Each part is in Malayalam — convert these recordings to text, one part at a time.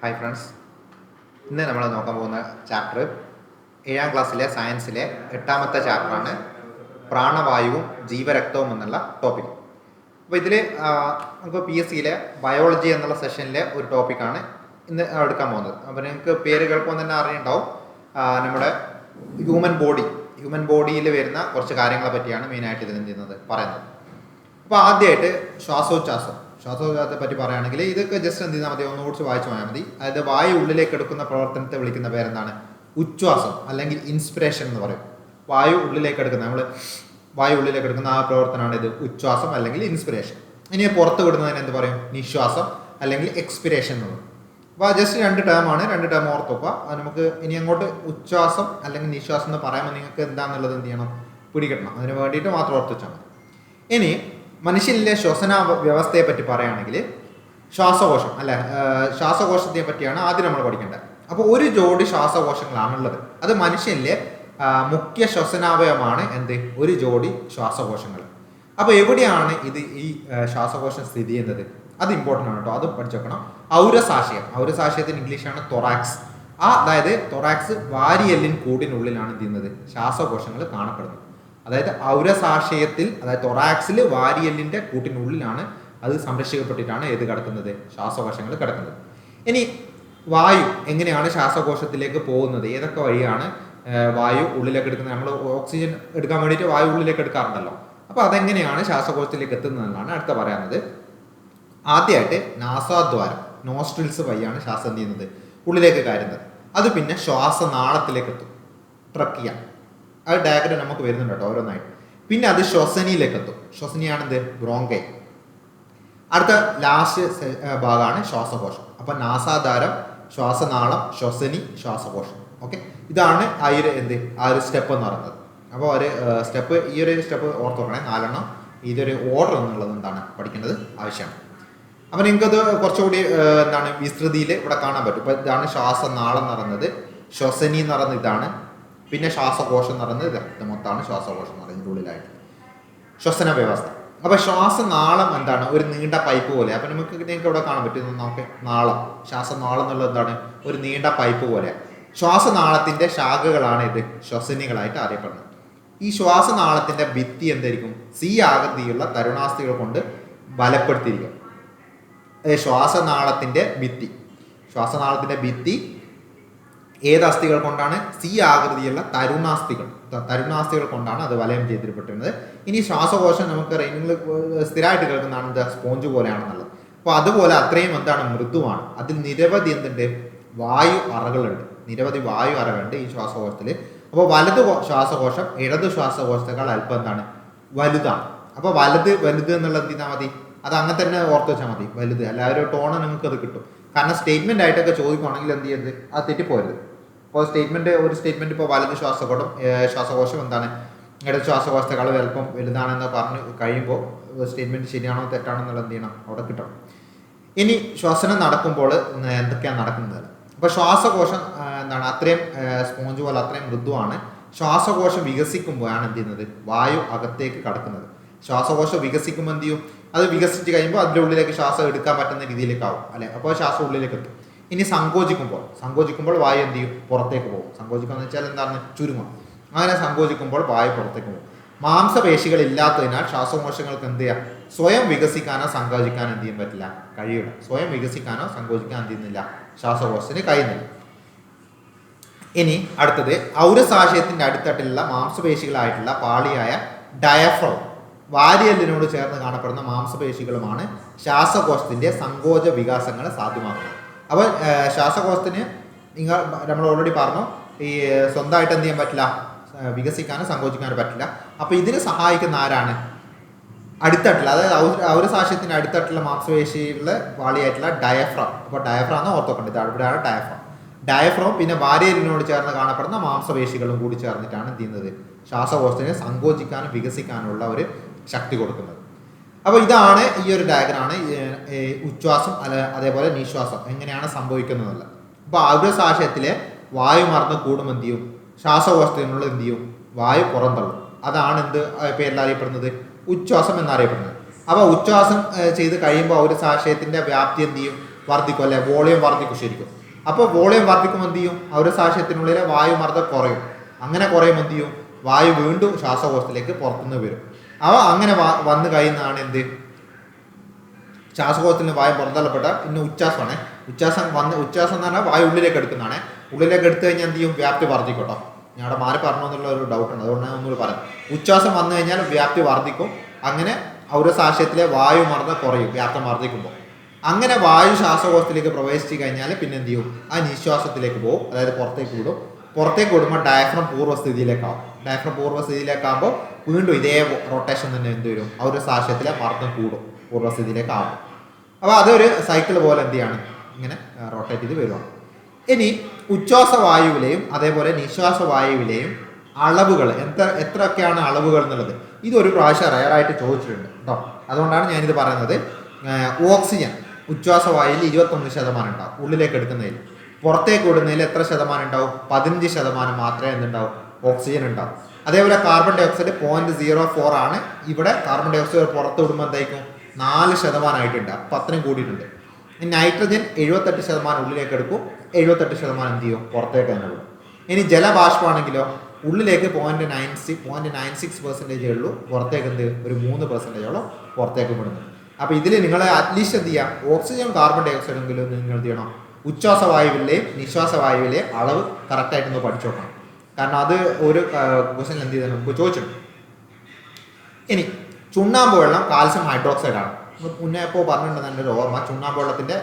ഹായ് ഫ്രണ്ട്സ് ഇന്ന് നമ്മൾ നോക്കാൻ പോകുന്ന ചാപ്റ്റർ ഏഴാം ക്ലാസ്സിലെ സയൻസിലെ എട്ടാമത്തെ ചാപ്റ്ററാണ് പ്രാണവായുവും ജീവരക്തവും എന്നുള്ള ടോപ്പിക് അപ്പോൾ ഇതിൽ നമുക്ക് പി എസ് സിയിലെ ബയോളജി എന്നുള്ള സെഷനിലെ ഒരു ടോപ്പിക്കാണ് ഇന്ന് എടുക്കാൻ പോകുന്നത്. അപ്പോൾ നിങ്ങൾക്ക് പേര് കേൾക്കുമ്പോൾ തന്നെ അറിയുണ്ടാവും നമ്മുടെ ഹ്യൂമൻ ബോഡി ഹ്യൂമൻ ബോഡിയിൽ വരുന്ന കുറച്ച് കാര്യങ്ങളെ പറ്റിയാണ് മെയിനായിട്ട് ഇതിൽ എന്ത് ചെയ്യുന്നത് പറയുന്നത്. അപ്പോൾ ആദ്യമായിട്ട് ശ്വാസോച്ഛ്വാസം ശ്വാസോച്ഛ്വാസത്തെ പറ്റി പറയുകയാണെങ്കിൽ ഇതൊക്കെ ജസ്റ്റ് എന്ത് ചെയ്താൽ മതി? ഒന്ന് ഓടിച്ച് വായിച്ചു പോയാൽ മതി. അതായത് വായു ഉള്ളിലേക്ക് എടുക്കുന്ന പ്രവർത്തനത്തെ വിളിക്കുന്ന പേരെന്താണ്? ഉച്ഛ്വാസം അല്ലെങ്കിൽ ഇൻസ്പിറേഷൻ എന്ന് പറയും. വായു ഉള്ളിലേക്ക് എടുക്കുന്ന നമ്മൾ വായു ഉള്ളിലേക്ക് എടുക്കുന്ന ആ പ്രവർത്തനമാണ് ഇത്. ഉച്ഛ്വാസം അല്ലെങ്കിൽ ഇൻസ്പിറേഷൻ ഇനി പുറത്ത് വിടുന്നതിന് എന്ത് പറയും? നിശ്വാസം അല്ലെങ്കിൽ എക്സ്പിറേഷൻ എന്ന് പറയും. അപ്പോൾ ജസ്റ്റ് രണ്ട് ടേം ആണ്. രണ്ട് ടേം ഓർത്ത് വെക്കുക. അത് നമുക്ക് ഇനി അങ്ങോട്ട് ഉച്ഛ്വാസം അല്ലെങ്കിൽ നിശ്വാസം എന്ന് പറയുമ്പോൾ നിങ്ങൾക്ക് എന്താണെന്നുള്ളത് എന്ത് ചെയ്യണം? പിടിക്കണം അതിന് വേണ്ടിയിട്ട് മാത്രം ഓർത്ത് വെച്ചാൽ മതി. ഇനി മനുഷ്യനിലെ ശ്വസന വ്യവസ്ഥയെ പറ്റി പറയുകയാണെങ്കിൽ ശ്വാസകോശം അല്ലെ? ശ്വാസകോശത്തെ പറ്റിയാണ് ആദ്യം നമ്മൾ പഠിക്കേണ്ടത്. അപ്പോൾ ഒരു ജോഡി ശ്വാസകോശങ്ങളാണുള്ളത്. അത് മനുഷ്യനിലെ മുഖ്യ ശ്വസനാവയവമാണ് എന്ത്? ഒരു ജോഡി ശ്വാസകോശങ്ങൾ. അപ്പോൾ എവിടെയാണ് ഇത് ഈ ശ്വാസകോശം സ്ഥിതി ചെയ്യുന്നത്? അത് ഇമ്പോർട്ടന്റ് ആണ് കേട്ടോ. അത് പഠിച്ചേക്കണം. ഔരസാശയം. ഔരസാശയത്തിന് ഇംഗ്ലീഷാണ് തൊറാക്സ് ആ അതായത് തൊറാക്സ് വാരിയെല്ലിൻ കൂടിനുള്ളിലാണ് എന്ത് ചെയ്യുന്നത്? ശ്വാസകോശങ്ങൾ കാണപ്പെടുന്നത്. അതായത് ഔരസാശയത്തിൽ അതായത് തൊറാക്സിൽ വാരിയെല്ലിന്റെ കൂട്ടിനുള്ളിലാണ് അത് സംരക്ഷിക്കപ്പെട്ടിട്ടാണ് ഏത് കിടക്കുന്നത് ശ്വാസകോശങ്ങൾ കിടക്കുന്നത്. ഇനി വായു എങ്ങനെയാണ് ശ്വാസകോശത്തിലേക്ക് പോകുന്നത്? ഏതൊക്കെ വഴിയാണ് വായു ഉള്ളിലേക്ക് എടുക്കുന്നത്? നമ്മൾ ഓക്സിജൻ എടുക്കാൻ വേണ്ടിയിട്ട് വായു ഉള്ളിലേക്ക് എടുക്കാറുണ്ടല്ലോ. അപ്പോൾ അതെങ്ങനെയാണ് ശ്വാസകോശത്തിലേക്ക് എത്തുന്നതെന്നാണ് അടുത്ത പറയുന്നത് ആദ്യമായിട്ട് നാസാദ്വാരം നോസ്ട്രിൽസ് വഴിയാണ് ശ്വാസം ചെയ്യുന്നത് ഉള്ളിലേക്ക് കയറുന്നത്. അത് പിന്നെ ശ്വാസനാളത്തിലേക്ക് എത്തും ട്രക്കിയ അത് ഡയഗ്രം നമുക്ക് വരുന്നുണ്ട് കേട്ടോ ഓരോന്നായിട്ട്. പിന്നെ അത് ശ്വസനിയിലേക്ക് എത്തും. ശ്വസനിയാണ് എന്ത് ബ്രോങ്കൈ. അടുത്ത ലാസ്റ്റ് ഭാഗമാണ് ശ്വാസകോശം. അപ്പൊ നാസാധാരം ശ്വാസനാളം ശ്വസനി ശ്വാസകോശം. ഓക്കെ ഇതാണ് ആ ഒരു എന്ത്? ആ ഒരു സ്റ്റെപ്പ് എന്ന് പറയുന്നത്. അപ്പോൾ ഒരു സ്റ്റെപ്പ് ഈ ഒരു സ്റ്റെപ്പ് ഓർത്ത് നോക്കണേ നാലെണ്ണം. ഇതൊരു ഓർഡർ എന്നുള്ളത് എന്താണ്? പഠിക്കേണ്ടത് ആവശ്യമാണ്. അപ്പം നിങ്ങൾക്കത് കുറച്ചുകൂടി എന്താണ്? വിസ്തൃതിയിൽ ഇവിടെ കാണാൻ പറ്റും. ഇപ്പം ഇതാണ് ശ്വാസനാളം എന്ന് ശ്വസനി എന്ന് ഇതാണ്. പിന്നെ ശ്വാസകോശം എന്ന് പറയുന്നത് മൊത്തമാണ് ശ്വാസകോശം എന്ന് പറയുന്നത് ഉള്ളിലായിട്ട് ശ്വസന വ്യവസ്ഥ. അപ്പൊ ശ്വാസനാളം എന്താണ്? ഒരു നീണ്ട പൈപ്പ് പോലെ. അപ്പൊ നമുക്ക് നിങ്ങൾക്ക് ഇവിടെ കാണാൻ പറ്റും. നോക്കെ നാളം. ശ്വാസനാളം എന്നുള്ളത് എന്താണ്? ഒരു നീണ്ട പൈപ്പ് പോലെ. ശ്വാസനാളത്തിന്റെ ശാഖകളാണ് ഇത്. ശ്വസനികളായിട്ട് അറിയപ്പെടുന്നത്. ഈ ശ്വാസനാളത്തിന്റെ ഭിത്തി എന്തായിരിക്കും? സി ആകൃതിയുള്ള തരുണാസ്ഥികൾ കൊണ്ട് ബലപ്പെടുത്തിയിരിക്കും. ശ്വാസനാളത്തിന്റെ ഭിത്തി. ശ്വാസനാളത്തിന്റെ ഭിത്തി ഏത് അസ്ഥികൾ കൊണ്ടാണ്? സി ആകൃതിയുള്ള തരുണാസ്ഥികൾ. തരുണാസ്ഥികൾ കൊണ്ടാണ് അത് വലയം ചെയ്തിരിപ്പെട്ടിരുന്നത് ഇനി ശ്വാസകോശം നമുക്ക് റെയിനിങ്ങിൽ സ്ഥിരമായിട്ട് കേൾക്കുന്നതാണ് എന്താ സ്പോഞ്ച് പോലെയാണെന്നുള്ളത്. അപ്പോൾ അതുപോലെ അത്രയും എന്താണ് മൃദുവാണ്. അതിൽ നിരവധി എന്തുണ്ട്? വായു അറകളുണ്ട്. നിരവധി വായു അറകളുണ്ട് ഈ ശ്വാസകോശത്തിൽ അപ്പോൾ വലത് ശ്വാസകോശം ഇടത് ശ്വാസകോശത്തേക്കാൾ അല്പം എന്താണ്? വലുതാണ്. അപ്പോൾ വലുത് വലുത് എന്നുള്ളത് എന്താ മതി? അത് അങ്ങനെ തന്നെ ഓർത്ത് വെച്ചാൽ മതി. വലുത്. അല്ല ആ ഒരു ടോണ് നിങ്ങൾക്ക് അത് കിട്ടും. കാരണം സ്റ്റേറ്റ്മെന്റ് ആയിട്ടൊക്കെ ചോദിക്കുകയാണെങ്കിൽ എന്ത് ചെയ്യരുത്? അത് തെറ്റിപ്പോരുത് ഇപ്പോൾ സ്റ്റേറ്റ്മെന്റ് ഒരു സ്റ്റേറ്റ്മെന്റ് ഇപ്പോൾ വലത് ശ്വാസകോടം ശ്വാസകോശം എന്താണ്? ഇടത് ശ്വാസകോശത്തെക്കാൾ വലുപ്പം വലുതാണെന്ന് പറഞ്ഞ് കഴിയുമ്പോൾ സ്റ്റേറ്റ്മെന്റ് ശരിയാണോ തെറ്റാണോ എന്നുള്ളത് എന്ത് ചെയ്യണം? അവിടെ കിട്ടണം. ഇനി ശ്വസനം നടക്കുമ്പോൾ എന്തൊക്കെയാണ് നടക്കുന്നത്? അപ്പോൾ ശ്വാസകോശം എന്താണ്? അത്രയും സ്പോഞ്ച് പോലെ അത്രയും മൃദുവാണ്. ശ്വാസകോശം വികസിക്കുമ്പോഴാണ് എന്ത് ചെയ്യുന്നത്? വായു അകത്തേക്ക് കടക്കുന്നത്. ശ്വാസകോശം വികസിക്കുമ്പോൾ എന്ത് ചെയ്യും? അത് വികസിച്ച് കഴിയുമ്പോൾ അതിന്റെ ഉള്ളിലേക്ക് ശ്വാസം എടുക്കാൻ പറ്റുന്ന രീതിയിലേക്കാവും അല്ലെ? അപ്പോൾ ശ്വാസം ഉള്ളിലേക്ക് എത്തും. ഇനി സങ്കോചിക്കുമ്പോൾ സങ്കോചിക്കുമ്പോൾ വായു എന്ത് ചെയ്യും? പുറത്തേക്ക് പോകും. സങ്കോചിക്കുക എന്ന് വെച്ചാൽ എന്താണ്? ചുരുങ്ങും അങ്ങനെ സങ്കോചിക്കുമ്പോൾ വായു പുറത്തേക്ക് പോകും. മാംസപേശികൾ ഇല്ലാത്തതിനാൽ ശ്വാസകോശങ്ങൾക്ക് എന്ത് ചെയ്യാം? സ്വയം വികസിക്കാനോ സങ്കോചിക്കാനോ എന്ത് ചെയ്യാൻ പറ്റില്ല. കഴിയില്ല സ്വയം വികസിക്കാനോ സങ്കോചിക്കാനോ എന്ത് ചെയ്യുന്നില്ല. ശ്വാസകോശത്തിന് കഴിയുന്നില്ല. ഇനി അടുത്തത് ഔരസാശയത്തിന്റെ അടുത്തട്ടിലുള്ള മാംസപേശികളായിട്ടുള്ള പാളിയായ ഡയഫ്രോം വാരിയല്ലിനോട് ചേർന്ന് കാണപ്പെടുന്ന മാംസപേശികളുമാണ് ശ്വാസകോശത്തിന്റെ സങ്കോച വികാസങ്ങൾ സാധ്യമാക്കുന്നത്. അപ്പോൾ ശ്വാസകോശത്തിന് നിങ്ങൾ നമ്മൾ ഓൾറെഡി പറഞ്ഞു ഈ സ്വന്തമായിട്ട് എന്ത് ചെയ്യാൻ പറ്റില്ല? വികസിക്കാനും സങ്കോചിക്കാനോ പറ്റില്ല. അപ്പോൾ ഇതിന് സഹായിക്കുന്ന ആരാണ്? അടിത്തട്ടിൽ അതായത് ഒരു ഔരസാശയത്തിന്റെ അടിത്തട്ടിലുള്ള മാംസപേശിയിലുള്ള വാളിയായിട്ടുള്ള ഡയഫ്രം അപ്പോൾ ഡയഫ്രം എന്ന് ഓർത്തോക്കണ്ട്? അവിടെയാണ് ഡയഫ്രാം ഡയഫ്രോം പിന്നെ വാരിയലിനോട് ചേർന്ന് കാണപ്പെടുന്ന മാംസപേശികളും കൂടി ചേർന്നിട്ടാണ് എന്ത് ചെയ്യുന്നത്? ശ്വാസകോശത്തിനെ സങ്കോചിക്കാനും വികസിക്കാനുള്ള ഒരു ശക്തി കൊടുക്കുന്നത്. അപ്പോൾ ഇതാണ് ഈ ഒരു ഡയഗ്രാണ് ഉച്ഛ്വാസം അല്ല അതേപോലെ നിശ്വാസം. എങ്ങനെയാണ് സംഭവിക്കുന്നതല്ല അപ്പോൾ ആഗ്രസാശയത്തിലെ വായു മറന്ന് കൂടും എന്ത് ചെയ്യും? ശ്വാസകോശത്തിനുള്ള എന്ത് ചെയ്യും? വായു പുറന്തള്ളും. അതാണ് എന്ത് പേരിൽ അറിയപ്പെടുന്നത്? ഉച്ഛ്വാസം എന്നറിയപ്പെടുന്നത്. അപ്പോൾ ഉച്ഛ്വാസം ചെയ്ത് കഴിയുമ്പോൾ ഒരു സാശയത്തിന്റെ വ്യാപ്തി എന്ത് ചെയ്യും? വർദ്ധിക്കും അല്ലെ? വോളിയം വർദ്ധിക്കും ശരിക്കും. അപ്പോൾ വോളിയം വർദ്ധിക്കുമ്പോൾ എന്ത് ചെയ്യും? വായു വായുമർദ്ദം കുറയും. അങ്ങനെ കുറയുമ്പോൾ എന്ത് ചെയ്യും? വായു വീണ്ടും ശ്വാസകോശത്തിലേക്ക് പുറത്തുനിന്ന് വരും. അവ അങ്ങനെ വന്നു കഴിയുന്നതാണ് എന്ത്? ശ്വാസകോശത്തിൽ നിന്ന് വായു പുറന്തള്ളപ്പെട്ട പിന്നെ ഉച്ഛാസമാണ് ഉച്ഛാസം വന്ന് ഉച്ഛാസം എന്ന് പറഞ്ഞാൽ വായു ഉള്ളിലേക്ക് എടുക്കുന്നതാണ്. ഉള്ളിലേക്ക് എടുത്തു കഴിഞ്ഞാൽ എന്ത് ചെയ്യും? വ്യാപ്തി വർദ്ധിക്കട്ടോ. ഞങ്ങളുടെ മാറി പറഞ്ഞു എന്നുള്ള ഒരു ഡൗട്ട് ഉണ്ട്. അതുകൊണ്ട് ഒന്നുകൂടി പറയാം. ഉച്ഛാസം വന്നു കഴിഞ്ഞാൽ വ്യാപ്തി വർദ്ധിക്കും. അങ്ങനെ ഔരസാക്ഷ്യത്തിലെ വായു മർദ്ദം കുറയും. വ്യാപ്തം വർദ്ധിക്കുമ്പോൾ. അങ്ങനെ വായു ശ്വാസകോശത്തിലേക്ക് പ്രവേശിച്ചു കഴിഞ്ഞാൽ പിന്നെ എന്ത് ചെയ്യും? ആ നിശ്വാസത്തിലേക്ക് പോകും. അതായത് പുറത്തേക്ക് വിടും. പുറത്തേക്ക് വിടുമ്പോൾ ഡയഫ്രം പൂർവസ്ഥിതിയിലേക്കാവും. ഡയഫ്രം പൂർവസ്ഥിതിയിലേക്കാകുമ്പോൾ വീണ്ടും ഇതേ റൊട്ടേഷൻ തന്നെ എന്ത് വരും? ആ ഒരു സാക്ഷ്യത്തിലെ മർദ്ദം കൂടും. പൂർവസ്ഥിതിയിലേക്കാവും അപ്പോൾ അതൊരു സൈക്കിൾ പോലെ എന്ത് ചെയ്യാണ്? ഇങ്ങനെ റൊട്ടേറ്റ് ചെയ്ത് വരുവാണ് ഇനി ഉച്ഛ്വാസ വായുവിലെയും അതേപോലെ നിശ്വാസ വായുവിലെയും അളവുകൾ എത്ര എത്രയൊക്കെയാണ് അളവുകൾ എന്നുള്ളത്? ഇതൊരു പ്രാവശ്യം റയറായിട്ട് ചോദിച്ചിട്ടുണ്ട് കേട്ടോ അതുകൊണ്ടാണ് ഞാനിത് പറയുന്നത്. ഓക്സിജൻ ഉച്ഛ്വാസ വായുവിൽ ഇരുപത്തൊന്ന് ശതമാനം ഉണ്ടാവും. ഉള്ളിലേക്ക് എടുക്കുന്നതിൽ. പുറത്തേക്ക് വിടുന്നതിൽ എത്ര ശതമാനം ഉണ്ടാവും? പതിനഞ്ച് ശതമാനം മാത്രമേ എന്തുണ്ടാവും? ഓക്സിജൻ ഉണ്ടാവും. അതേപോലെ carbon dioxide point zero four ആണ്. ഇവിടെ കാർബൺ ഡൈ ഓക്സൈഡ് പുറത്ത് വിടുമ്പോൾ എന്തായിരിക്കും? നാല് ശതമാനമായിട്ടുണ്ട്. അപ്പം അത്രയും കൂടിയിട്ടുണ്ട്. ഇനി നൈട്രജൻ എഴുപത്തെട്ട് ശതമാനം ഉള്ളിലേക്ക് എടുക്കും. എഴുപത്തെട്ട് ശതമാനം എന്ത് ചെയ്യും? പുറത്തേക്ക് തന്നെ വിടും. ഇനി ജലബാഷ്പാണെങ്കിലോ ഉള്ളിലേക്ക് point nine six point nine six percentage ഉള്ളൂ. പുറത്തേക്ക് എന്ത്? ഒരു മൂന്ന് പെർസെന്റേജോളം പുറത്തേക്ക് വിടുന്നു അപ്പോൾ ഇതിൽ നിങ്ങൾ അറ്റ്ലീസ്റ്റ് എന്ത് ചെയ്യാം? ഓക്സിജൻ കാർബൺ ഡൈ ഓക്സൈഡ് എങ്കിലും നിങ്ങൾ എന്ത് ചെയ്യണം? ഉച്ഛ്വാസ വായുവിലെയും നിശ്വാസ വായുവിലെയും അളവ് കറക്റ്റായിട്ടൊന്ന് പഠിച്ചു നോക്കണം. കാരണം അത് ഒരു ക്വസ്റ്റൻ എന്ത് ചെയ്താൽ നമുക്ക് ചോദിച്ചിട്ടുണ്ട് ഇനി ചുണ്ണാമ്പ് വെള്ളം കാൽസ്യം ഹൈഡ്രോക്സൈഡ് ആണ്. മുന്നേ ഇപ്പോൾ പറഞ്ഞിട്ടുണ്ടെന്ന് എന്റെ ഓർമ്മ ചുണ്ണാമ്പ് വെള്ളത്തിന്റെ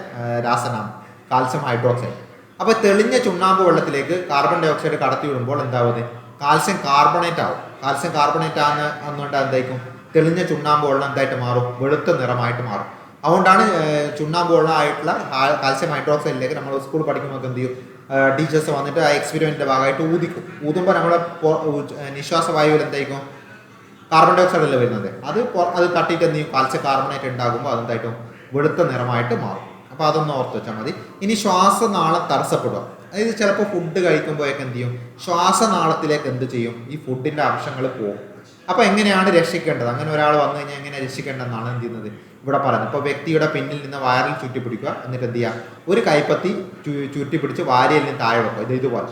രാസനാമം കാൽസ്യം ഹൈഡ്രോക്സൈഡ് അപ്പോൾ തെളിഞ്ഞ ചുണ്ണാമ്പ് വെള്ളത്തിലേക്ക് കാർബൺ ഡൈ ഓക്സൈഡ് കടത്തി വിടുമ്പോൾ എന്താവുന്നത് കാൽസ്യം കാർബണേറ്റ് ആവും. കാൽസ്യം കാർബണേറ്റ് ആണ് എന്നുകൊണ്ട് എന്തായിരിക്കും? തെളിഞ്ഞ ചുണ്ണാമ്പ് വെള്ളം എന്തായിട്ട് മാറും? വെളുത്ത നിറമായിട്ട് മാറും. അതുകൊണ്ടാണ് ചുണ്ണാമ്പ് വെള്ളം ആയിട്ടുള്ള കാൽസ്യം ഹൈഡ്രോക്സൈഡിലേക്ക് നമ്മൾ സ്കൂൾ പഠിക്കുമ്പോൾ എന്ത് ചെയ്യും? ടീച്ചേഴ്സ് വന്നിട്ട് ആ എക്സ്പെരിമെന്റിന്റെ ഭാഗമായിട്ട് ഊതിക്കും. ഊതുമ്പോൾ നമ്മുടെ നിശ്വാസ വായുവിൽ എന്തായിരിക്കും? കാർബൺ ഡൈ ഓക്സൈഡ് അല്ലേ വരുന്നത്? അത് അത് തട്ടിയിട്ട് എന്ത് ചെയ്യും? കാൽസ്യം കാർബണേറ്റ് ഉണ്ടാകുമ്പോൾ അതെന്തായിട്ടും വെളുത്ത നിറമായിട്ട് മാറും. അപ്പോൾ അതൊന്ന് ഓർത്ത് വെച്ചാൽ മതി. ഇനി ശ്വാസനാളം തടസ്സപ്പെടുക. അതായത് ചിലപ്പോൾ ഫുഡ് കഴിക്കുമ്പോഴൊക്കെ എന്ത് ചെയ്യും? ശ്വാസനാളത്തിലേക്ക് എന്ത് ചെയ്യും? ഈ ഫുഡിന്റെ അംശങ്ങൾ പോകും. അപ്പോൾ എങ്ങനെയാണ് രക്ഷിക്കേണ്ടത്? അങ്ങനെ ഒരാൾ വന്നു കഴിഞ്ഞാൽ എങ്ങനെ രക്ഷിക്കേണ്ടതെന്നാണ് എന്ത് ചെയ്യുന്നത്? ഇവിടെ പറയുന്നത്. ഇപ്പോൾ വ്യക്തിയുടെ പിന്നിൽ നിന്ന് വയറിൽ ചുറ്റിപ്പിടിക്കുക. എന്നിട്ട് എന്ത് ചെയ്യുക? ഒരു കൈപ്പത്തി ചുറ്റിപ്പിടിച്ച് വാരിയിൽ നിന്ന് താഴെ വെക്കുക. ഇത് ഇതുപോലെ.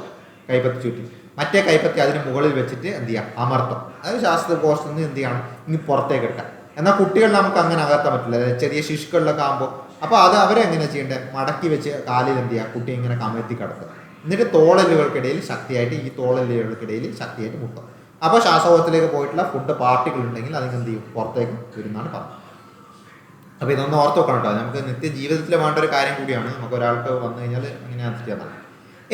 കൈപ്പത്തി ചുറ്റി. മറ്റേ കൈപ്പത്തി അതിന് മുകളിൽ വെച്ചിട്ട് എന്ത് ചെയ്യുക? അമർത്തം. അതായത് ശാസ്ത്രകോശത്തിൽ നിന്ന് എന്ത് ചെയ്യണം? ഇനി പുറത്തേക്ക് എടുക്കാം എന്നാൽ കുട്ടികൾ നമുക്ക് അങ്ങനെ അകർത്താൻ പറ്റില്ല. ചെറിയ ശിശുക്കളിലൊക്കെ ആകുമ്പോൾ അപ്പോൾ അത് അവരെങ്ങനെ ചെയ്യേണ്ടത് മടക്കി വെച്ച് കാലിൽ എന്ത് ചെയ്യുക? കുട്ടി ഇങ്ങനെ കമഴ്ത്തി കിടക്കുക. എന്നിട്ട് തോളലുകൾക്കിടയിൽ ശക്തിയായിട്ട് ഈ തോളലുകൾക്കിടയിൽ ശക്തിയായിട്ട് മുട്ടും അപ്പോൾ ശ്വാസകോശത്തിലേക്ക് പോയിട്ടുള്ള ഫുഡ് പാർട്ടികൾ ഉണ്ടെങ്കിൽ അതിന് എന്ത് ചെയ്യും? പുറത്തേക്ക് വരുന്നതാണ് പറഞ്ഞത്. അപ്പോൾ ഇതൊന്ന് ഓർത്ത് വെക്കണം കേട്ടോ. നമുക്ക് നിത്യ ജീവിതത്തിൽ വേണ്ട ഒരു കാര്യം കൂടിയാണ്. നമുക്ക് ഒരാൾക്ക് വന്നു കഴിഞ്ഞാൽ ഇങ്ങനെ ചെയ്യാൻ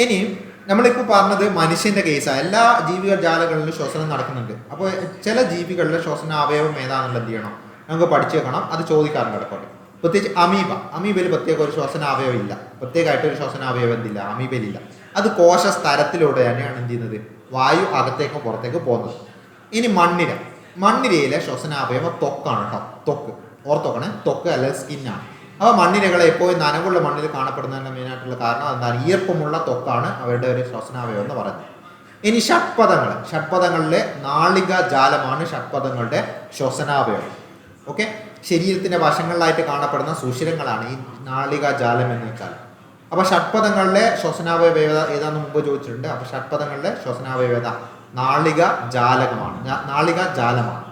ഇനി നമ്മളിപ്പോൾ പറഞ്ഞത് മനുഷ്യന്റെ കേസാണ് എല്ലാ ജീവിക ജാലകളിലും ശ്വസനം നടക്കുന്നുണ്ട്. അപ്പോൾ ചില ജീവികളിലെ ശ്വസന അവയവം ഏതാണെന്നുള്ളത് എന്ത് ചെയ്യണം? നമുക്ക് പഠിച്ചു വെക്കണം. അത് ചോദിക്കാറുണ്ട് ഇടയ്ക്കോട്ടെ പ്രത്യേകിച്ച് അമീബ. അമീബയിൽ പ്രത്യേക ഒരു ശ്വസന അവയവം ഇല്ല. പ്രത്യേകമായിട്ട് ഒരു ശ്വസന അവയവം എന്തില്ല? അമീബയിലില്ല അത് കോശ സ്ഥലത്തിലൂടെ തന്നെയാണ് എന്ത് ചെയ്യുന്നത്? വായു അകത്തേക്കും പുറത്തേക്ക് പോകുന്നത്. ഇനി മണ്ണിര. മണ്ണിരയിലെ ശ്വസനാവയവം ത്വക്കാണ് കേട്ടോ. ത്വക്ക് ഓർത്തോക്കണേ. ത്വക്ക് അല്ലെങ്കിൽ സ്കിന്നാണ് അപ്പോൾ മണ്ണിരകളെ എപ്പോഴും നനവുള്ള മണ്ണിൽ കാണപ്പെടുന്നതിന്റെ മെയിനായിട്ടുള്ള കാരണം എന്താണ് ഈർപ്പമുള്ള തൊക്കാണ് അവരുടെ ഒരു ശ്വസനാവയം എന്ന് പറയുന്നത്. ഇനി ഷഡ്പദങ്ങൾ. ഷഡ്പദങ്ങളിലെ നാളിക ജാലമാണ് ഷഡ്പദങ്ങളുടെ ശ്വസനാവയം ഓക്കെ? ശരീരത്തിന്റെ വശങ്ങളിലായിട്ട് കാണപ്പെടുന്ന സുഷിരങ്ങളാണ് ഈ നാളിക ജാലം എന്ന് വെച്ചാൽ. അപ്പൊ ഷഡ്പദങ്ങളിലെ ശ്വസനാവയവ ഏതാന്ന് മുമ്പ് ചോദിച്ചിട്ടുണ്ട്. അപ്പൊ ഷഡ്പദങ്ങളിലെ ശ്വസനാവയവത നാളിക ജാലകമാണ്. നാളിക ജാലമാണ്.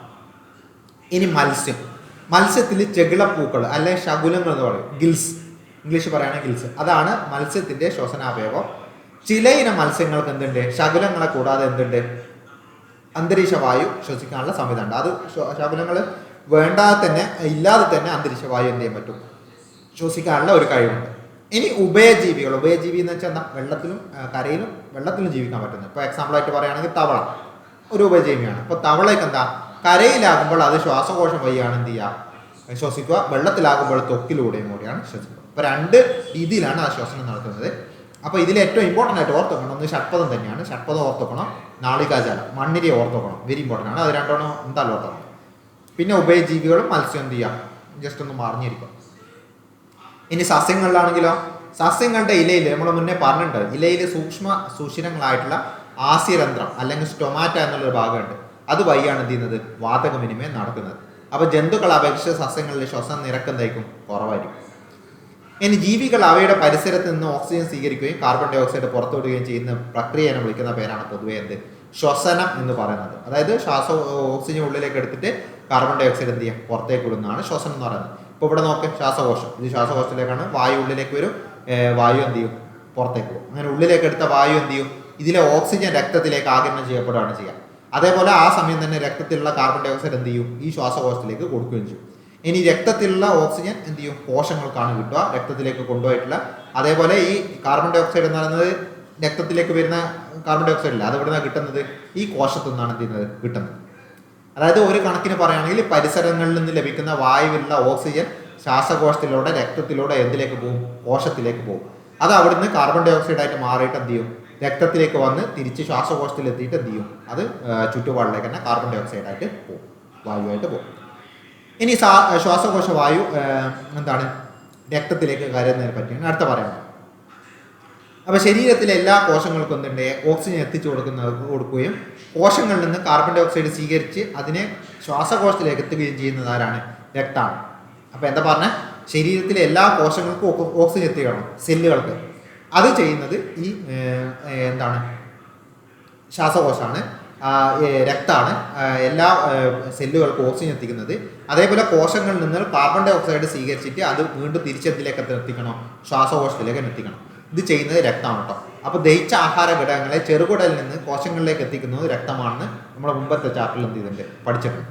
ഇനി മത്സ്യം. മത്സ്യത്തിൽ ചെകിളപ്പൂക്കൾ അല്ലെ ശകുലങ്ങൾ എന്ന് പറയും. ഗിൽസ്. ഇംഗ്ലീഷ് പറയുകയാണെങ്കിൽ ഗിൽസ്. അതാണ് മത്സ്യത്തിന്റെ ശ്വസനാവയവം. ചില ഇനം മത്സ്യങ്ങൾക്ക് എന്തുണ്ട്? ശകുലങ്ങളെ കൂടാതെ എന്തുണ്ട്? അന്തരീക്ഷ വായു ശ്വസിക്കാനുള്ള സംവിധാനമുണ്ട് അത് ശകുലങ്ങൾ വേണ്ടാതെ തന്നെ ഇല്ലാതെ തന്നെ അന്തരീക്ഷ വായു എന്ത് ചെയ്യാൻ പറ്റും? ശ്വസിക്കാനുള്ള ഒരു കഴിവുണ്ട്. ഇനി ഉഭയജീവികൾ. ഉഭയജീവി എന്ന് വെച്ചാൽ എന്താ? വെള്ളത്തിലും കരയിലും വെള്ളത്തിലും ജീവിക്കാൻ പറ്റുന്നത്. ഇപ്പോൾ എക്സാമ്പിളായിട്ട് പറയുകയാണെങ്കിൽ തവള. ഒരു ഉപജീവിയാണ് അപ്പോൾ തവളയ്ക്ക് എന്താ? കരയിലാകുമ്പോൾ അത് ശ്വാസകോശം വഴിയാണ് എന്ത് ചെയ്യുക? ശ്വസിക്കുക. വെള്ളത്തിലാകുമ്പോൾ ത്വക്കിലൂടെയും കൂടിയാണ് ശ്വസിക്കുക. അപ്പോൾ രണ്ട് രീതിയിലാണ് ആ ശ്വസനം നടത്തുന്നത്. അപ്പോൾ ഇതിൽ ഏറ്റവും ഇമ്പോർട്ടന്റ് ആയിട്ട് ഓർത്തോക്കണം ഒന്ന് ഷഡ്പദം തന്നെയാണ്. ഷഡ്പദം ഓർത്തോക്കണം നാളികാജാലം. മണ്ണിരെ ഓർത്തോക്കണം വെരി ഇമ്പോർട്ടന്റ് ആണ്. അത് രണ്ടെണ്ണം എന്തായാലും ഓർത്തോക്കണം പിന്നെ ഉഭയജീവികളും മത്സ്യം എന്ത് ചെയ്യാം ജസ്റ്റ് ഒന്ന് മറിഞ്ഞിരിക്കും ഇനി സസ്യങ്ങളിലാണെങ്കിലോ? സസ്യങ്ങളുടെ ഇലയിൽ നമ്മൾ മുന്നേ പറഞ്ഞിട്ടുണ്ട്. ഇലയിൽ സൂക്ഷ്മ സുഷിരങ്ങളായിട്ടുള്ള ആസ്യരന്ധ്രം അല്ലെങ്കിൽ സ്റ്റൊമാറ്റ എന്നുള്ളൊരു ഭാഗമുണ്ട്. അത് വഴിയാണ് എന്ത് ചെയ്യുന്നത്? വാതകവിനിമയം നടക്കുന്നത് അപ്പോൾ ജന്തുക്കൾ അപേക്ഷിച്ച് സസ്യങ്ങളിലെ ശ്വസന നിരക്ക് എന്തായിരിക്കും? കുറവായിരിക്കും. ഇനി ജീവികൾ അവയുടെ പരിസരത്ത് നിന്ന് ഓക്സിജൻ സ്വീകരിക്കുകയും കാർബൺ ഡൈ ഓക്സൈഡ് പുറത്തുവിടുകയും ചെയ്യുന്ന പ്രക്രിയനെ വിളിക്കുന്ന പേരാണ് പൊതുവെ എന്ത്? ശ്വസനം എന്ന് പറയുന്നത്. അതായത് ശ്വാസ ഓക്സിജൻ ഉള്ളിലേക്ക് എടുത്തിട്ട് കാർബൺ ഡൈ ഓക്സൈഡ് എന്ത് ചെയ്യാം? പുറത്തേക്ക് വിടുന്നതാണ് ശ്വസനം എന്ന് പറയുന്നത്. ഇപ്പോൾ ഇവിടെ നോക്ക് ശ്വാസകോശം. ഇത് ശ്വാസകോശത്തിലേക്കാണ് വായു ഉള്ളിലേക്ക് വരും വായു എന്ത് ചെയ്യും? പുറത്തേക്ക് പോകും. അങ്ങനെ ഉള്ളിലേക്ക് എടുത്ത വായു എന്ത് ചെയ്യും? ഇതിലെ ഓക്സിജൻ രക്തത്തിലേക്ക് ആഗിരണം ചെയ്യപ്പെടുകയാണ് ചെയ്യുക. അതേപോലെ ആ സമയം തന്നെ രക്തത്തിലുള്ള കാർബൺ ഡൈ ഓക്സൈഡ് എന്ത് ചെയ്യും? ഈ ശ്വാസകോശത്തിലേക്ക് കൊടുക്കുകയും ചെയ്യും. ഇനി രക്തത്തിലുള്ള ഓക്സിജൻ എന്ത് ചെയ്യും? കോശങ്ങൾക്കാണ് കിട്ടുക. രക്തത്തിലേക്ക് കൊണ്ടുപോയിട്ടില്ല. അതേപോലെ ഈ കാർബൺ ഡൈ ഓക്സൈഡ് എന്ന് പറയുന്നത് രക്തത്തിലേക്ക് വരുന്ന കാർബൺ ഡൈ ഓക്സൈഡ് ഇല്ല. അത് നിന്ന് കിട്ടുന്നത്? ഈ കോശത്തു നിന്നാണ് എന്ത് ചെയ്യുന്നത്? കിട്ടുന്നത്. അതായത് ഒരു കണക്കിന് പറയുകയാണെങ്കിൽ പരിസരങ്ങളിൽ നിന്ന് ലഭിക്കുന്ന വായുവിലുള്ള ഓക്സിജൻ ശ്വാസകോശത്തിലൂടെ രക്തത്തിലൂടെ എന്തിലേക്ക് പോകും? കോശത്തിലേക്ക് പോകും. അത് അവിടുന്ന് കാർബൺ ഡൈ ഓക്സൈഡ് ആയിട്ട് മാറിയിട്ട് എന്ത് ചെയ്യും? രക്തത്തിലേക്ക് വന്ന് തിരിച്ച് ശ്വാസകോശത്തിൽ എത്തിയിട്ട് എന്ത് ചെയ്യും? അത് ചുറ്റുപാടിലേക്ക് തന്നെ കാർബൺ ഡൈ ഓക്സൈഡ് ആയിട്ട് പോകും. വായുവായിട്ട് പോകും. ഇനി സാ- ശ്വാസകോശ വായു എന്താണ്? രക്തത്തിലേക്ക് കയറുന്നതിനെ പറ്റിയാണ് അടുത്ത പറയുന്നത്. അപ്പോൾ ശരീരത്തിലെ എല്ലാ കോശങ്ങൾക്കും എന്തുണ്ട്? ഓക്സിജൻ എത്തിച്ചു കൊടുക്കുന്ന കൊടുക്കുകയും കോശങ്ങളിൽ നിന്ന് കാർബൺ ഡൈ ഓക്സൈഡ് സ്വീകരിച്ച് അതിനെ ശ്വാസകോശത്തിലേക്ക് എത്തുകയും ചെയ്യുന്നത് ആരാണ്? രക്തമാണ്. അപ്പോൾ എന്താ പറഞ്ഞ? ശരീരത്തിലെ എല്ലാ കോശങ്ങൾക്കും ഓക്സിജൻ എത്തിക്കണം. സെല്ലുകൾക്ക് അത് ചെയ്യുന്നത് ഈ എന്താണ്? ശ്വാസകോശമാണ്. രക്താണ് എല്ലാ സെല്ലുകൾക്കും ഓക്സിജൻ എത്തിക്കുന്നത്. അതേപോലെ കോശങ്ങളിൽ നിന്ന് കാർബൺ ഡൈ ഓക്സൈഡ് സ്വീകരിച്ചിട്ട് അത് വീണ്ടും തിരിച്ചെത്തിലേക്ക് എത്തിക്കണം. ശ്വാസകോശത്തിലേക്ക് എത്തിക്കണം. ഇത് ചെയ്യുന്നത് രക്തമാണ് കേട്ടോ അപ്പോൾ ദഹിച്ച ആഹാര ഘടകങ്ങളെ ചെറുകുടലിൽ നിന്ന് കോശങ്ങളിലേക്ക് എത്തിക്കുന്നത് രക്തമാണെന്ന് നമ്മുടെ മുമ്പത്തെ ചാപ്റ്ററിൽ എന്ത് ചെയ്തിട്ടുണ്ട്? പഠിച്ചിട്ടുണ്ട്.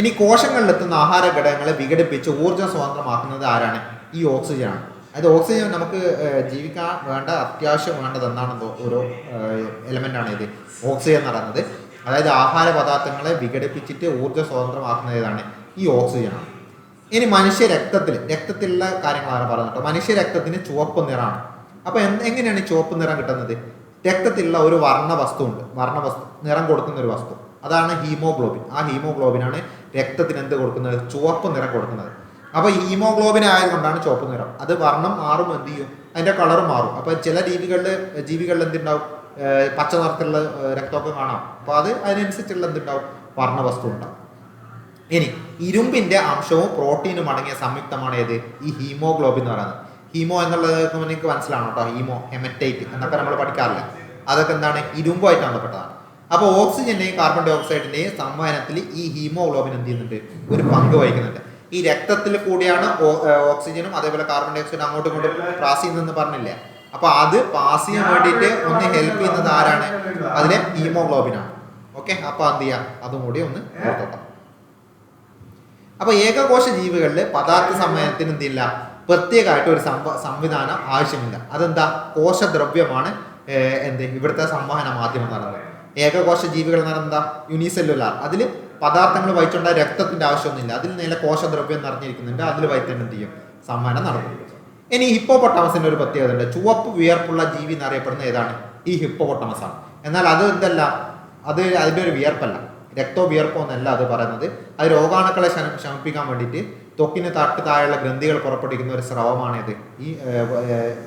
ഇനി കോശങ്ങളിലെത്തുന്ന ആഹാര ഘടകങ്ങളെ വിഘടിപ്പിച്ച് ഊർജം സ്വതന്ത്രമാക്കുന്നത് ആരാണ്? ഈ ഓക്സിജനാണ് അതായത് ഓക്സിജൻ നമുക്ക് ജീവിക്കാൻ വേണ്ട അത്യാവശ്യം വേണ്ടത് എന്താണെന്നോ ഓരോ ആണ് ഇത്. ഓക്സിജൻ എന്ന് പറയുന്നത്. അതായത് ആഹാര പദാർത്ഥങ്ങളെ വിഘടിപ്പിച്ചിട്ട് ഊർജ സ്വതന്ത്രമാക്കുന്ന ഇതാണ് ഈ ഓക്സിജനാണ് ഇനി മനുഷ്യ രക്തത്തിൽ രക്തത്തിലുള്ള കാര്യങ്ങളാണ് പറയുന്നത് മനുഷ്യ രക്തത്തിന് ചുവപ്പ് നിറമാണ്. അപ്പോൾ എങ്ങനെയാണ് ഈ ചുവപ്പ് നിറം കിട്ടുന്നത്? രക്തത്തിലുള്ള ഒരു വർണ വസ്തു ഉണ്ട്. വർണ വസ്തു നിറം കൊടുക്കുന്ന ഒരു വസ്തു. അതാണ് ഹീമോഗ്ലോബിൻ. ആ ഹീമോഗ്ലോബിനാണ് രക്തത്തിന് എന്ത് കൊടുക്കുന്നത്? ചുവപ്പ് നിറം കൊടുക്കുന്നത്. അപ്പോൾ ഹീമോഗ്ലോബിൻ ആയതുകൊണ്ടാണ് ചുവപ്പ് നിറം അത് വർണം മാറും എന്ത് ചെയ്യും? അതിന്റെ കളർ മാറും. അപ്പോൾ ചില ജീവികളിൽ ജീവികളിൽ എന്തുണ്ടാവും? പച്ച നിറത്തിലുള്ള രക്തമൊക്കെ കാണാം. അപ്പോൾ അത് അതിനനുസരിച്ചുള്ള എന്തുണ്ടാവും? വർണ വസ്തു ഉണ്ടാവും. ഇനി ഇരുമ്പിന്റെ അംശവും പ്രോട്ടീനും അടങ്ങിയ സംയുക്തമാണ് ഏത്? ഈ ഹീമോഗ്ലോബിൻ എന്ന് പറയുന്നത്. ഹീമോ എന്നുള്ളത് നിങ്ങൾക്ക് മനസ്സിലാണോ കേട്ടോ. ഹീമോ ഹെമറ്റൈറ്റ് എന്നൊക്കെ നമ്മൾ പഠിക്കാറില്ല. അതൊക്കെ എന്താണ്? ഇരുമ്പുമായിട്ട് ബന്ധപ്പെട്ടതാണ് അപ്പോൾ ഓക്സിജന്റെയും കാർബൺ ഡൈ ഓക്സൈഡിന്റെയും സംവഹനത്തിൽ ഈ ഹീമോഗ്ലോബിൻ എന്ത് ചെയ്യുന്നുണ്ട്? ഒരു പങ്ക് വഹിക്കുന്നുണ്ട്. ഈ രക്തത്തിൽ കൂടിയാണ് ഓക്സിജനും അതേപോലെ കാർബൺ ഡൈ ഓക്സൈഡും അങ്ങോട്ടും ഇങ്ങോട്ടും പാസ് ചെയ്യുന്നതെന്ന് പറഞ്ഞില്ലേ? അപ്പൊ അത് പാസ് ചെയ്യാൻ വേണ്ടിയിട്ട് ഒന്ന് ഹെൽപ്പ് ചെയ്യുന്നത് ആരാണ്? അതിലെ ഹീമോഗ്ലോബിനാണ് ഓക്കെ അപ്പൊ എന്ത് ചെയ്യാം? അതും കൂടി ഒന്ന് ഓർത്തോട്ടാം അപ്പൊ ഏകകോശ ജീവികളിൽ പദാർത്ഥ സമയത്തിന് എന്തില്ല പ്രത്യേകമായിട്ട് ഒരു സംവ സംവിധാനം ആവശ്യമില്ല. അതെന്താ? കോശദ്രവ്യമാണ് എന്ത്? ഇവിടുത്തെ സംവഹന മാധ്യമം പറയുന്നത്. ഏകകോശ ജീവികൾ എന്ന് പറയുന്നത് എന്താ? യൂണിസെല്ലുലാർ അതിൽ പദാർത്ഥങ്ങൾ വഹിച്ചുകൊണ്ട രക്തത്തിന്റെ ആവശ്യമൊന്നുമില്ല. അതിൽ നില കോശദ്രവ്യം നിറഞ്ഞിരിക്കുന്നുണ്ട്. അതിൽ വഹിക്കേണ്ട എന്ത് ചെയ്യും സമ്മാനം നടക്കും ഇനി ഹിപ്പോപ്പൊട്ടാമസിന്റെ ഒരു പ്രത്യേകത ഉണ്ട് ചുവപ്പ് വിയർപ്പുള്ള ജീവി എന്നറിയപ്പെടുന്ന ഏതാണ്? ഈ ഹിപ്പോ ആണ്. എന്നാൽ അത് എന്തല്ല അത് അതിന്റെ ഒരു വിയർപ്പല്ല. രക്തോ വിയർപ്പോ എന്നല്ല അത് പറയുന്നത്. അത് രോഗാണുക്കളെ ശമിപ്പിക്കാൻ വേണ്ടിയിട്ട് ത്വക്കിന് തട്ട് താഴെയുള്ള ഗ്രന്ഥികൾ പുറപ്പെടുവിക്കുന്ന ഒരു സ്രവമാണിത് ഈ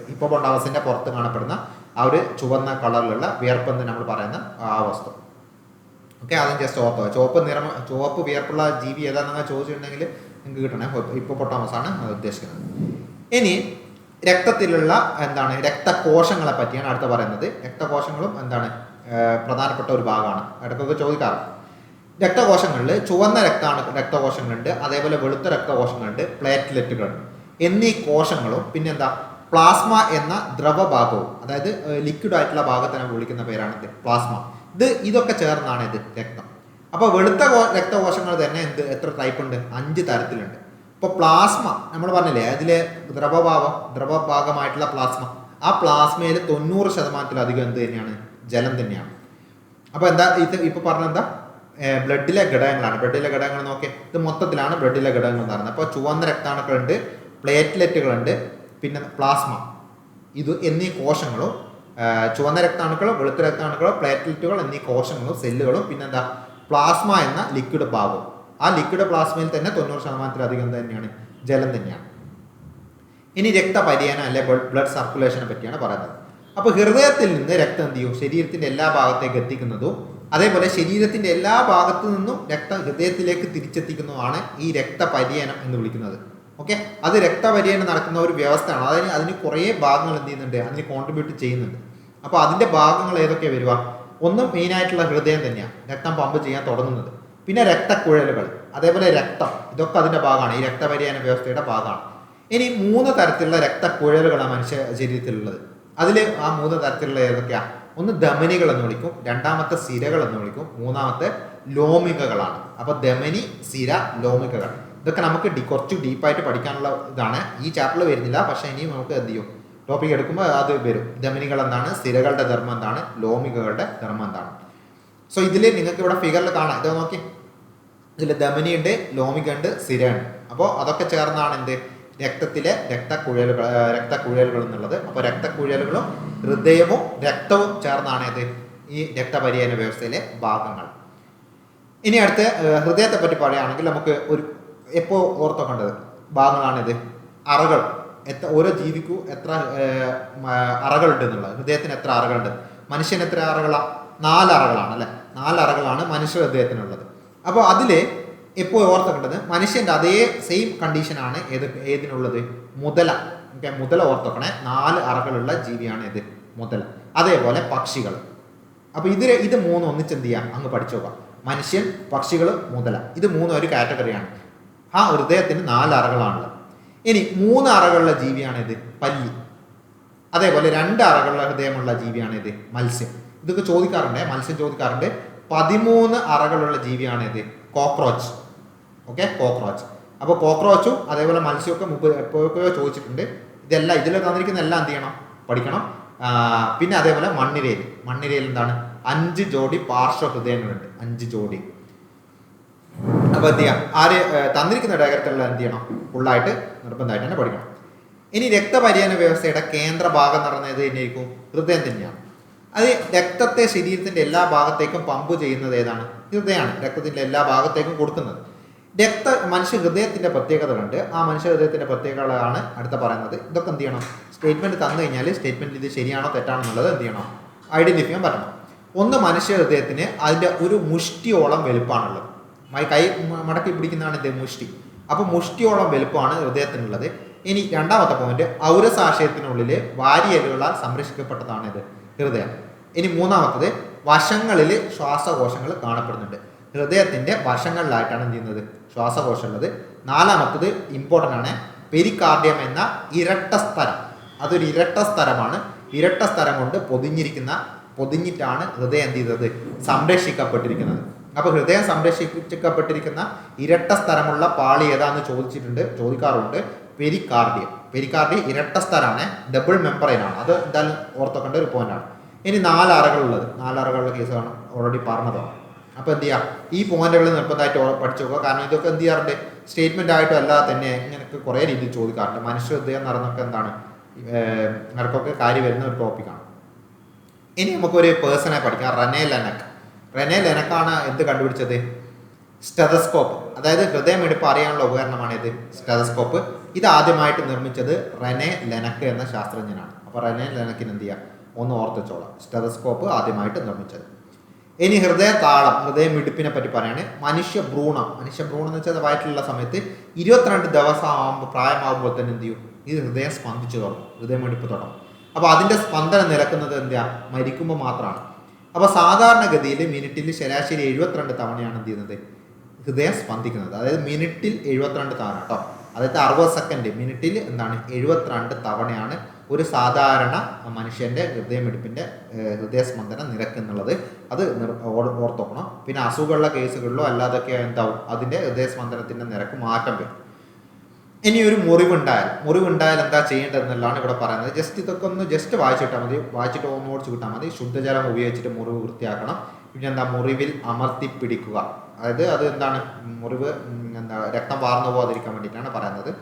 ഹിപ്പോപ്പൊട്ടാമസിന്റെ പുറത്ത് കാണപ്പെടുന്ന ആ ഒരു ചുവന്ന കളറിലുള്ള വിയർപ്പ് എന്ന് നമ്മൾ പറയുന്ന ആ വസ്തു. ഓക്കെ അതും ജസ്റ്റ് ഓർത്തോ ചുവപ്പ് നിറം ചുവപ്പ് വിയർപ്പുള്ള ജീവി ഏതാണെന്ന് ചോദിച്ചിട്ടുണ്ടെങ്കിൽ നിങ്ങൾക്ക് കിട്ടണേ. ഹിപ്പോപ്പൊട്ടാമസ് ആണ് അത് ഉദ്ദേശിക്കുന്നത്. ഇനി രക്തത്തിലുള്ള എന്താണ് രക്തകോശങ്ങളെ പറ്റിയാണ് അടുത്ത പറയുന്നത്. രക്തകോശങ്ങളും എന്താണ് പ്രധാനപ്പെട്ട ഒരു ഭാഗമാണ്. ഇടയ്ക്കൊക്കെ ചോദിക്കാറുണ്ട് രക്തകോശങ്ങളിൽ ചുവന്ന രക്താണ് രക്തകോശങ്ങളുണ്ട്. അതേപോലെ വെളുത്ത രക്തകോശങ്ങളുണ്ട്. പ്ലേറ്റ്ലെറ്റുകളുണ്ട് എന്നീ കോശങ്ങളും പിന്നെന്താ പ്ലാസ്മ എന്ന ദ്രവഭാഗവും അതായത് ലിക്വിഡ് ആയിട്ടുള്ള ഭാഗത്തിനെ വിളിക്കുന്ന പേരാണ് പ്ലാസ്മ. ഇത് ഇതൊക്കെ ചേർന്നാണ് ഇത് രക്തം. അപ്പോൾ വെളുത്ത രക്തകോശങ്ങൾ തന്നെ എന്ത് എത്ര ടൈപ്പ് ഉണ്ട്? അഞ്ച് തരത്തിലുണ്ട്. ഇപ്പോൾ പ്ലാസ്മ നമ്മൾ പറഞ്ഞില്ലേ അതിലെ ദ്രവഭാവം ദ്രവഭാഗമായിട്ടുള്ള പ്ലാസ്മ ആ പ്ലാസ്മയിൽ തൊണ്ണൂറ് ശതമാനത്തിലധികം എന്ത് തന്നെയാണ്? ജലം തന്നെയാണ്. അപ്പോൾ എന്താ ഇത് ഇപ്പോൾ പറഞ്ഞ എന്താ? ബ്ലഡിലെ ഘടകങ്ങളാണ്. ബ്ലഡിലെ ഘടകങ്ങൾ നോക്കി ഇത് മൊത്തത്തിലാണ് ബ്ലഡിലെ ഘടകങ്ങൾ എന്ന് പറയുന്നത് അപ്പോൾ ചുവന്ന രക്താണുക്കളുണ്ട് പ്ലേറ്റ്ലെറ്റുകളുണ്ട് പിന്നെ പ്ലാസ്മ ഇത് എന്നീ കോശങ്ങളും ചുവന്ന രക്താണുക്കളോ വെളുത്ത രക്താണുക്കളോ പ്ലേറ്റ്ലെറ്റുകൾ എന്നീ കോശങ്ങളും സെല്ലുകളും പിന്നെന്താ? പ്ലാസ്മ എന്ന ലിക്വിഡ് ഭാഗവും ആ ലിക്വിഡ് പ്ലാസ്മയിൽ തന്നെ തൊണ്ണൂറ് ശതമാനത്തിലധികം തന്നെയാണ്. ജലം തന്നെയാണ്. ഇനി രക്തപര്യനം അല്ലെ ബ്ലഡ് സർക്കുലേഷനെ പറ്റിയാണ് പറയുന്നത്. അപ്പോൾ ഹൃദയത്തിൽ നിന്ന് രക്തം എന്ത് ചെയ്യും? ശരീരത്തിന്റെ എല്ലാ ഭാഗത്തേക്ക് എത്തിക്കുന്നതും അതേപോലെ ശരീരത്തിന്റെ എല്ലാ ഭാഗത്തു നിന്നും രക്തം ഹൃദയത്തിലേക്ക് തിരിച്ചെത്തിക്കുന്നതുമാണ് ഈ രക്തപര്യനം എന്ന് വിളിക്കുന്നത്. ഓക്കെ? അത് രക്തപര്യനം നടക്കുന്ന ഒരു വ്യവസ്ഥയാണ്. അതിന് അതിന് കുറേ ഭാഗങ്ങൾ എന്ത് ചെയ്യുന്നുണ്ട്? അതിന് കോൺട്രിബ്യൂട്ട് ചെയ്യുന്നുണ്ട്. അപ്പോൾ അതിന്റെ ഭാഗങ്ങൾ ഏതൊക്കെ വരിക? ഒന്ന് മെയിനായിട്ടുള്ള ഹൃദയം തന്നെയാണ് രക്തം പമ്പ് ചെയ്യാൻ തുടങ്ങുന്നത്. പിന്നെ രക്തക്കുഴലുകൾ അതേപോലെ രക്തം. ഇതൊക്കെ അതിന്റെ ഭാഗമാണ്. ഈ രക്തപരിയാന വ്യവസ്ഥയുടെ ഭാഗമാണ്. ഇനി മൂന്ന് തരത്തിലുള്ള രക്തക്കുഴലുകളാണ് മനുഷ്യ ശരീരത്തിലുള്ളത്. അതിൽ ആ മൂന്ന് തരത്തിലുള്ള ഏതൊക്കെയാണ് ഒന്ന് ധമനികൾ എന്ന് വിളിക്കും. രണ്ടാമത്തെ സിരകൾ എന്ന് വിളിക്കും. മൂന്നാമത്തെ ലോമികകളാണ്. അപ്പോൾ ധമനി സിര ലോമികകൾ. ഇതൊക്കെ നമുക്ക് കുറച്ച് ഡീപ്പായിട്ട് പഠിക്കാനുള്ള ഇതാണ്. ഈ ചാപ്റ്ററിൽ വരുന്നില്ല. പക്ഷേ ഇനിയും നമുക്ക് എന്ത് ചെയ്യും? ടോപ്പിക് എടുക്കുമ്പോൾ അത് വരും. ധമനികൾ എന്താണ്? സ്ഥിരകളുടെ ധർമ്മം എന്താണ്? ലോമികകളുടെ ധർമ്മം എന്താണ്? സോ ഇതിൽ നിങ്ങൾക്ക് ഇവിടെ ഫിഗറിൽ കാണാം. ഇത് നോക്കി. ഇതിൽ ഉണ്ട് ലോമികയുണ്ട് ഉണ്ട് അപ്പോൾ അതൊക്കെ ചേർന്നാണ് എന്ത്? രക്തത്തിലെ രക്തക്കുഴലുകൾ രക്തക്കുഴലുകൾ എന്നുള്ളത്. അപ്പോൾ രക്തക്കുഴലുകളും ഹൃദയവും രക്തവും ചേർന്നാണ് ഇത് ഈ രക്തപര്യന വ്യവസ്ഥയിലെ ഭാഗങ്ങൾ. ഇനി അടുത്ത് ഹൃദയത്തെ പറ്റി പറയുകയാണെങ്കിൽ നമുക്ക് ഒരു എപ്പോൾ ഓർത്തോക്കേണ്ടത്? ഭാഗങ്ങളാണിത് അറകൾ. എത്ര ഓരോ ജീവിക്കും എത്ര അറകളുണ്ട് എന്നുള്ളത്. ഹൃദയത്തിന് എത്ര അറകളുണ്ട്? മനുഷ്യന് എത്ര അറകളാണ് നാല് അറകളാണ് അല്ലെ? നാല് അറകളാണ് മനുഷ്യ ഹൃദയത്തിനുള്ളത്. അപ്പോൾ അതിൽ എപ്പോൾ ഓർത്തേണ്ടത് മനുഷ്യന്റെ അതേ സെയിം കണ്ടീഷനാണ് ഏത് ഏതിനുള്ളത്? മുതല. ഓക്കെ മുതല ഓർത്തോക്കണേ നാല് അറകളുള്ള ജീവിയാണ് ഇത് മുതല. അതേപോലെ പക്ഷികൾ. അപ്പോൾ ഇതിൽ ഇത് മൂന്ന് ഒന്നിച്ച് എന്ത് ചെയ്യാം? അങ്ങ് പഠിച്ചു നോക്കാം. മനുഷ്യൻ പക്ഷികൾ മുതല. ഇത് മൂന്നും ഒരു കാറ്റഗറിയാണ് ആ ഹൃദയത്തിന് നാല് അറകളാണുള്ളത്. ഇനി മൂന്ന് അറകളുള്ള ജീവിയാണ് ഇത്. പല്ലി. അതേപോലെ രണ്ട് അറകളുള്ള ഹൃദയമുള്ള ജീവിയാണ് ഇത്. മത്സ്യം. ഇതൊക്കെ ചോദിക്കാറുണ്ട്. മത്സ്യം ചോദിക്കാറുണ്ട്. പതിമൂന്ന് അറകളുള്ള ജീവിയാണ് ഇത്. കോക്രോച്ച്. ഓക്കെ? കോക്രോച്ച്. അപ്പോൾ കോക്രോച്ചും അതേപോലെ മത്സ്യമൊക്കെ മുമ്പ് എപ്പോഴൊക്കെയോ ചോദിച്ചിട്ടുണ്ട്. ഇതെല്ലാം ഇതിൽ തന്നിരിക്കുന്ന എല്ലാം എന്ത് ചെയ്യണം? പഠിക്കണം. പിന്നെ അതേപോലെ മണ്ണിരയിൽ മണ്ണിരയിൽ എന്താണ്? അഞ്ച് ജോഡി പാർശ്വ ഹൃദയങ്ങളുണ്ട്. അഞ്ച് ജോഡി. അപ്പോൾ എന്ത് ചെയ്യാം? ആര് തന്നിരിക്കുന്ന ഡയഗ്രത്തിലുള്ള എന്ത് ചെയ്യണം? ഫുള്ളായിട്ട് നിർബന്ധമായിട്ട് തന്നെ പഠിക്കണം. ഇനി രക്തപര്യന വ്യവസ്ഥയുടെ കേന്ദ്ര ഭാഗം പറയുന്നത് തന്നെയായിരിക്കും ഹൃദയം തന്നെയാണ്. അത് രക്തത്തെ ശരീരത്തിന്റെ എല്ലാ ഭാഗത്തേക്കും പമ്പ് ചെയ്യുന്നത് ഏതാണ്? ഹൃദയമാണ്. രക്തത്തിന്റെ എല്ലാ ഭാഗത്തേക്കും കൊടുക്കുന്നത്. രക്ത മനുഷ്യ ഹൃദയത്തിന്റെ പ്രത്യേകതകളുണ്ട്. ആ മനുഷ്യ ഹൃദയത്തിന്റെ പ്രത്യേകതകളാണ് അടുത്ത പറയുന്നത്. ഇതൊക്കെ എന്ത് ചെയ്യണം? സ്റ്റേറ്റ്മെന്റ് തന്നു കഴിഞ്ഞാൽ സ്റ്റേറ്റ്മെന്റ് ഇത് ശരിയാണോ തെറ്റാണോ എന്നുള്ളത് എന്ത് ചെയ്യണം? ചെയ്യാൻ പറ്റണം. ഒന്ന് മനുഷ്യ ഹൃദയത്തിന് അതിന്റെ ഒരു മുഷ്ടിയോളം വലുപ്പമാണുള്ളത് കൈ മടക്കി പിടിക്കുന്നതാണ് ഇത് മുഷ്ടി. അപ്പൊ മുഷ്ടിയോളം വലുപ്പമാണ് ഹൃദയത്തിനുള്ളത്. ഇനി രണ്ടാമത്തെ പോയിന്റ് ഔരസാശയത്തിനുള്ളിൽ വാരിയലുകളാൽ ഇത് ഹൃദയം. ഇനി മൂന്നാമത്തത് വശങ്ങളിൽ ശ്വാസകോശങ്ങൾ കാണപ്പെടുന്നുണ്ട്. ഹൃദയത്തിന്റെ വശങ്ങളിലായിട്ടാണ് എന്ത് ചെയ്യുന്നത്? ശ്വാസകോശം ഉള്ളത്. നാലാമത്തത് ഇമ്പോർട്ടന്റ് ആണ് പെരിക്കാർഡ്യം എന്ന ഇരട്ട സ്ഥലം. അതൊരു ഇരട്ട സ്ഥലമാണ്. ഇരട്ട സ്ഥലം കൊണ്ട് പൊതിഞ്ഞിരിക്കുന്ന പൊതിഞ്ഞിട്ടാണ് ഹൃദയം എന്ത് ചെയ്തത് സംരക്ഷിക്കപ്പെട്ടിരിക്കുന്നത്. അപ്പൊ ഹൃദയം സംരക്ഷിക്കപ്പെട്ടിരിക്കുന്ന ഇരട്ട സ്ഥലമുള്ള പാളി ഏതാന്ന് ചോദിച്ചിട്ടുണ്ട് ചോദിക്കാറുണ്ട്. പെരികാർഡിയം പെരികാർഡിയം ഇരട്ട സ്ഥലമാണ് ഡബിൾ മെമ്പറൈനാണ് അത് എന്തായാലും ഓർത്തോക്കേണ്ട ഒരു പോയിന്റാണ് ഇനി നാലറകളുള്ളത് നാലറകളുള്ള കേസാണ് ഓൾറെഡി പറഞ്ഞതാണ്. അപ്പോൾ എന്ത് ചെയ്യുക ഈ പോയിന്റുകൾ നിർബന്ധമായിട്ട് പഠിച്ചു നോക്കുക. കാരണം ഇതൊക്കെ എന്ത് ചെയ്യാറുണ്ട്? സ്റ്റേറ്റ്മെന്റ് ആയിട്ടും അല്ലാതെ തന്നെ ഇങ്ങനെയൊക്കെ കുറേ രീതിയിൽ ചോദിക്കാറുണ്ട്. മനുഷ്യ ഹൃദയം നടന്നൊക്കെ എന്താണ്? നടക്കൊക്കെ കാര്യം വരുന്ന ഒരു ടോപ്പിക്കാണ് ഇനി നമുക്കൊരു പേഴ്സണെ പഠിക്കാം. റനേ ലെനക്ക്. റെനെ ലെനക്കാണ് എന്ത് കണ്ടുപിടിച്ചത്? സ്റ്റെതസ്കോപ്പ്. അതായത് ഹൃദയമെടുപ്പ് അറിയാനുള്ള ഉപകരണമാണ് ഇത് സ്റ്റെതസ്കോപ്പ്. ഇത് ആദ്യമായിട്ട് നിർമ്മിച്ചത് റെനെ ലെനക്ക് എന്ന ശാസ്ത്രജ്ഞനാണ്. അപ്പോൾ റെനെ ലെനക്കിന് എന്ത് ചെയ്യാം? ഒന്ന് ഓർത്തിച്ചോളാം. സ്റ്റെതസ്കോപ്പ് ആദ്യമായിട്ട് നിർമ്മിച്ചത്. ഇനി ഹൃദയ താളം ഹൃദയമിടിപ്പിനെ പറ്റി പറയാണ്. മനുഷ്യ ഭ്രൂണം. മനുഷ്യ ഭ്രൂണം എന്ന് വെച്ചാൽ വയറ്റിലുള്ള സമയത്ത് ഇരുപത്തിരണ്ട് ദിവസം ആകുമ്പോൾ പ്രായമാകുമ്പോൾ തന്നെ എന്ത് ചെയ്യും? ഇത് ഹൃദയം സ്പന്ദിച്ചു തുടങ്ങും. ഹൃദയമിടിപ്പ് തുടങ്ങും. അപ്പോൾ അതിന്റെ സ്പന്ദനം നിലക്കുന്നത് എന്താ മരിക്കുമ്പോൾ മാത്രമാണ്. അപ്പോൾ സാധാരണഗതിയിൽ മിനിറ്റിൽ ശരാശരി എഴുപത്തിരണ്ട് തവണയാണ് എന്ത് ചെയ്യുന്നത്? ഹൃദയം സ്പന്ദിക്കുന്നത്. അതായത് മിനിറ്റിൽ എഴുപത്തിരണ്ട് തവണ കേട്ടോ അതായത് അറുപത് സെക്കൻഡ്. മിനിറ്റിൽ എന്താണ്? എഴുപത്തിരണ്ട് തവണയാണ് ഒരു സാധാരണ മനുഷ്യന്റെ ഹൃദയമെടുപ്പിന്റെ ഹൃദയസ്പന്ദന നിരക്ക് എന്നുള്ളത്. അത് ഓർത്തോക്കണം. പിന്നെ അസുഖമുള്ള കേസുകളിലോ അല്ലാതൊക്കെ എന്താവും? അതിന്റെ ഹൃദയസ്പന്ദനത്തിന്റെ നിരക്ക് മാറ്റം വരും. ഇനി ഒരു മുറിവുണ്ടായാൽ മുറിവുണ്ടായാൽ എന്താ ചെയ്യേണ്ടതെന്നുള്ളതാണ് ഇവിടെ പറയുന്നത്. ജസ്റ്റ് ഇതൊക്കെ ഒന്ന് ജസ്റ്റ് വായിച്ചിട്ടാൽ മതി. വായിച്ചിട്ട് ഓടിച്ച് കിട്ടാൽ മതി. ശുദ്ധജലം ഉപയോഗിച്ചിട്ട് മുറിവ് വൃത്തിയാക്കണം. പിന്നെ എന്താ? മുറിവിൽ അമർത്തി പിടിക്കുക. അതായത് അത് എന്താണ്? മുറിവ് എന്താ രക്തം വാർന്നു പോകാതിരിക്കാൻ വേണ്ടിയിട്ടാണ് പറയുന്നത്.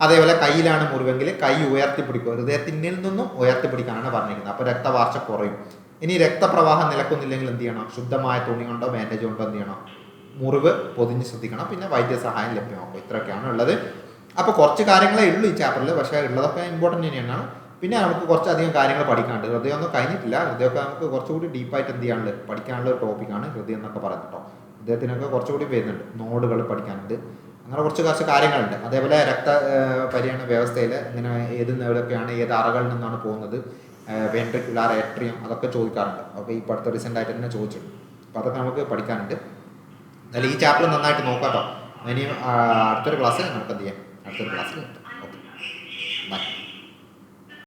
അതേപോലെ കയ്യിലാണ് മുറിവെങ്കിൽ കൈ ഉയർത്തി പിടിക്കുക. ഹൃദയത്തിന്നിൽ നിന്നും ഉയർത്തി പിടിക്കാനാണ് പറഞ്ഞിരിക്കുന്നത്. അപ്പോൾ രക്തവാർച്ച കുറയും. ഇനി രക്തപ്രവാഹം നിലക്കുന്നില്ലെങ്കിൽ എന്ത് ചെയ്യണം? ശുദ്ധമായ തുണി കൊണ്ടോ ബാൻഡേജ് കൊണ്ടോ എന്ത് ചെയ്യണം? മുറിവ് പൊതിഞ്ഞ് ശ്രദ്ധിക്കണം. പിന്നെ വൈദ്യസഹായം ലഭ്യമാക്കും. ഇത്രയൊക്കെയാണ് ഉള്ളത്. അപ്പോൾ കുറച്ച് കാര്യങ്ങളേ ഉള്ളൂ ഈ ചാപ്റ്ററിൽ പക്ഷേ ഉള്ളതൊക്കെ ഇമ്പോർട്ടന്റ് തന്നെയാണ്. പിന്നെ നമുക്ക് കുറച്ചധികം കാര്യങ്ങൾ പഠിക്കാനുണ്ട്. ഹൃദയം ഒന്നും കഴിഞ്ഞിട്ടില്ല. ഹൃദയമൊക്കെ നമുക്ക് കുറച്ചുകൂടി ഡീപ്പായിട്ട് എന്ത് ചെയ്യാനുള്ളത് പഠിക്കാനുള്ള ഒരു ടോപ്പിക്കാണ് ഹൃദയം എന്നൊക്കെ പറയുന്നത് കേട്ടോ. ഹൃദയത്തിനൊക്കെ കുറച്ചുകൂടി വരുന്നുണ്ട്. നോഡുകൾ പഠിക്കാനുണ്ട്. അങ്ങനെ കുറച്ച് കുറച്ച് കാര്യങ്ങളുണ്ട്. അതേപോലെ രക്ത പരിണ വ്യവസ്ഥയിൽ ഇങ്ങനെ ഏത് നേടൊക്കെയാണ് ഏത് അറകളിൽ നിന്നാണ് പോകുന്നത്? വെൻട്രിക്കുലാർ ഏട്രിയം അതൊക്കെ ചോദിക്കാറുണ്ട്. അപ്പോൾ ഈ അടുത്ത റീസെന്റ് ആയിട്ട് തന്നെ ചോദിച്ചിട്ടുണ്ട്. അപ്പോൾ അതൊക്കെ നമുക്ക് പഠിക്കാനുണ്ട്. എന്നാലും ഈ ചാപ്റ്റർ നന്നായിട്ട് നോക്കാം കേട്ടോ. ഇനി അടുത്തൊരു ക്ലാസ് നമുക്ക് എന്ത് ചെയ്യാം? അടുത്തൊരു ക്ലാസ്സിൽ ഓക്കെ ബൈ